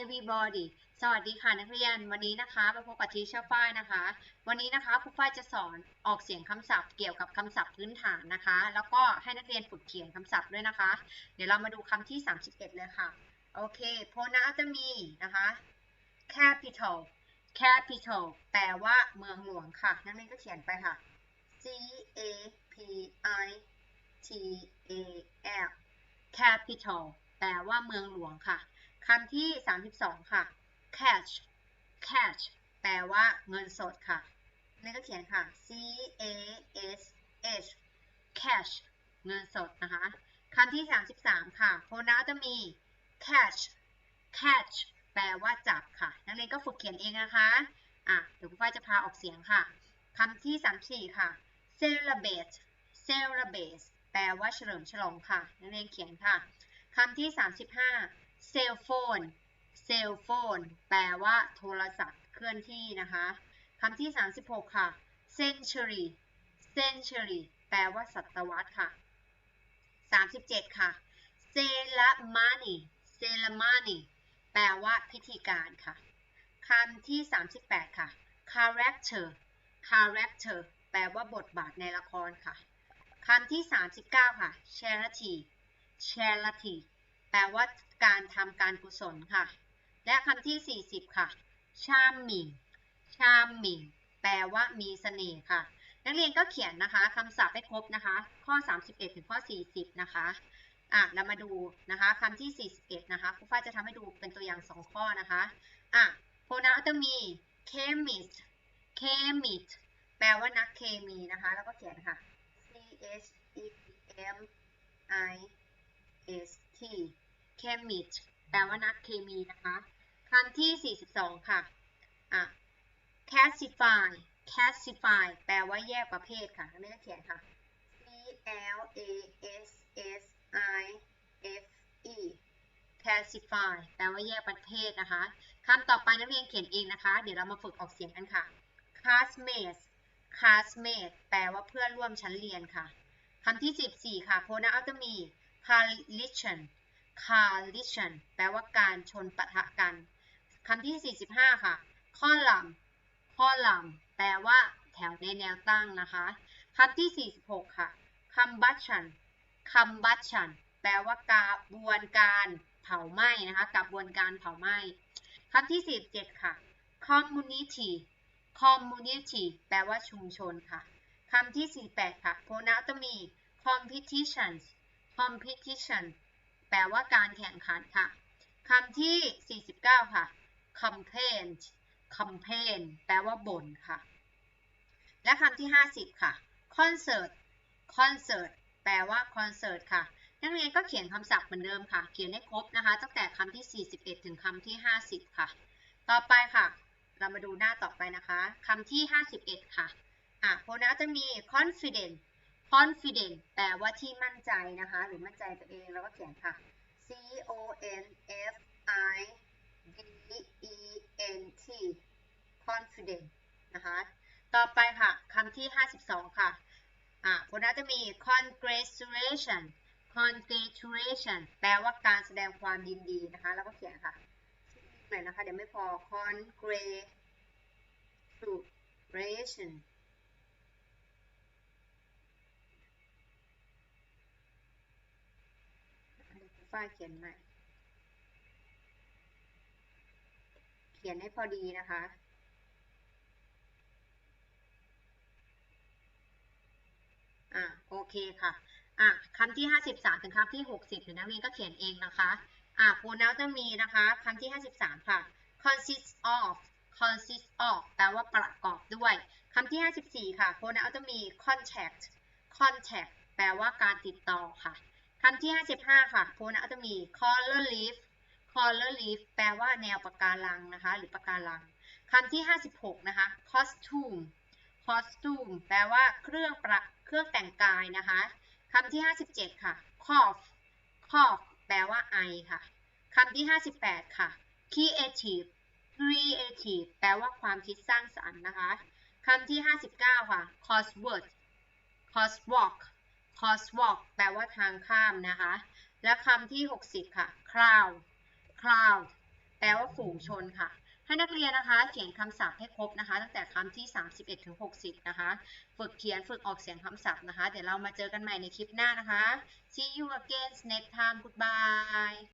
everybody สวัสดีค่ะนักเรียน วันนี้นะคะมาพบกับทีเชอร์ฝ้ายนะคะ วันนี้นะคะครูฝ้ายจะสอนออกเสียงคำศัพท์เกี่ยวกับคำศัพท์พื้นฐานนะคะ แล้วก็ให้นักเรียนฝึกเขียนคำศัพท์ด้วยนะคะ เดี๋ยวเรามาดูคำที่ 31 เลยค่ะ โอเคโพนาจะมีนะคะ capital capital แปลว่าเมืองหลวงค่ะ นักเรียนก็เขียนไปค่ะ C A P I T A L capital แปลว่าเมืองหลวงค่ะ คำที่ 32 ค่ะ cash cash แปลว่าเงินสดค่ะนี่ก็เขียนค่ะ C A S H cash เงินสดนะคะคำที่ 33 ค่ะ โพนาจะมี catch catch แปลว่าจับค่ะ นักเรียนก็ฝึกเขียนเองนะคะ อะ เดี๋ยวคุณฝ้ายจะพาออกเสียงค่ะคำที่ 34 ค่ะ celebrate celebrate แปลว่าเฉลิมฉลองค่ะ นักเรียนเขียนค่ะคำที่ 35 cell phone cell phone แปลว่าโทรศัพท์เคลื่อนที่นะคะคำที่ 36 ค่ะ century century แปลว่าศตวรรษค่ะ 37 ค่ะ ceremony ceremony แปลว่าพิธีการค่ะคำที่ 38 ค่ะ character character แปลว่าบทบาทในละครค่ะคำที่ 39 ค่ะ charity charity แปลว่าการทำการกุศลค่ะ และคำที่ 40 ค่ะ charming charming แปลว่ามีเสน่ห์ค่ะ นักเรียนก็เขียนนะคะคำศัพท์ให้ครบนะคะ ข้อ 31 ถึงข้อ 40 นะคะอะเรามาดูนะคะคำที่ 41 นะคะครูฝ้าจะทำให้ดูเป็นตัวอย่าง 2 ข้อนะคะอะโพนาจะมี chemist chemist แปลว่านักเคมีนะคะ แล้วก็เขียนค่ะ C H E M I S T chemist แปลว่านักเคมีนะคะคำที่ 42 ค่ะอะ classify classify แปลว่าแยกประเภทค่ะไม่ได้เขียนค่ะ C L A S S I F E classify แปลว่าแยกประเภทนะคะคำต่อไปนักเรียนเขียนเองนะคะ เดี๋ยวเรามาฝึกออกเสียงกันค่ะ classmates classmate แปลว่าเพื่อนร่วมชั้นเรียนค่ะคำที่ 14 ค่ะโพนาอัลจะมี collision collision แปลว่าการชนปะทะกันคำที่ 45 ค่ะ column column แปลว่าแถวในแนวตั้งนะคะคำที่ 46 ค่ะ combustion combustion แปลว่ากระบวนการเผาไหม้นะคะกระบวนการเผาไหม้คำที่ 47 ค่ะ community community แปลว่าชุมชนค่ะคำที่ 48 ค่ะโพนาจะมี competition competition แปลว่าการแข่งขันค่ะคำที่ 49 ค่ะ complain complain แปลว่าบ่นค่ะ และคำที่ 50 ค่ะ concert concert แปลว่า concert ค่ะ นักเรียนก็เขียนคำศัพท์เหมือนเดิมค่ะ เขียนให้ครบนะคะ ตั้งแต่คำที่ 41 ถึงคำที่ 50 ค่ะ ต่อไปค่ะ เรามาดูหน้าต่อไปนะคะ คำที่ 51 ค่ะ อะโพนาจะมี confident confident แปลว่าที่มั่นใจนะคะ หรือมั่นใจตัวเองแล้วก็เขียนค่ะ C O N F I D E N T confident นะคะ ต่อไปค่ะคำที่ 52 ค่ะ อะโพนาจะมี congratulation congratulation แปลว่าการแสดงความยินดีนะคะ แล้วก็เขียนค่ะหน่อยนะคะ เดี๋ยวไม่พอ congratulation ฝ้ายเขียนใหม่ เขียนให้พอดีนะคะอะโอเคค่ะอะคำที่ 53 ถึงคำที่ 60ถึงนักเรียนก็เขียนเองนะคะอะ pronoun จะมีนะคะคำที่ 53 ค่ะ consist of consist of แปลว่าประกอบด้วยคำที่ 54 ค่ะ pronoun จะมี contact contact แปลว่าการติดต่อค่ะ คำที่ 55 ค่ะ pronoun จะมี color leaf color leaf แปลว่าแนวปะการังนะคะ หรือปะการังคำที่ 56 นะคะ costume costume แปลว่าเครื่องประเครื่องแต่งกายนะคะคำที่ 57 ค่ะ cough cough แปลว่าไอค่ะคำที่ 58 ค่ะ creative creative แปลว่าความคิดสร้างสรรค์นะคะคำที่ 59 ค่ะ crossword crosswalk crosswalk แปลว่าทางข้ามนะคะ และคำที่ 60 ค่ะ crowd crowd แปลว่าฝูงชนค่ะให้นักเรียนนะคะเขียนคำศัพท์ให้ครบนะคะ ตั้งแต่คำที่ 31ถึง60 นะคะ ฝึกเขียนฝึกออกเสียงคำศัพท์นะคะ เดี๋ยวเรามาเจอกันใหม่ในคลิปหน้านะคะ see you again next time goodbye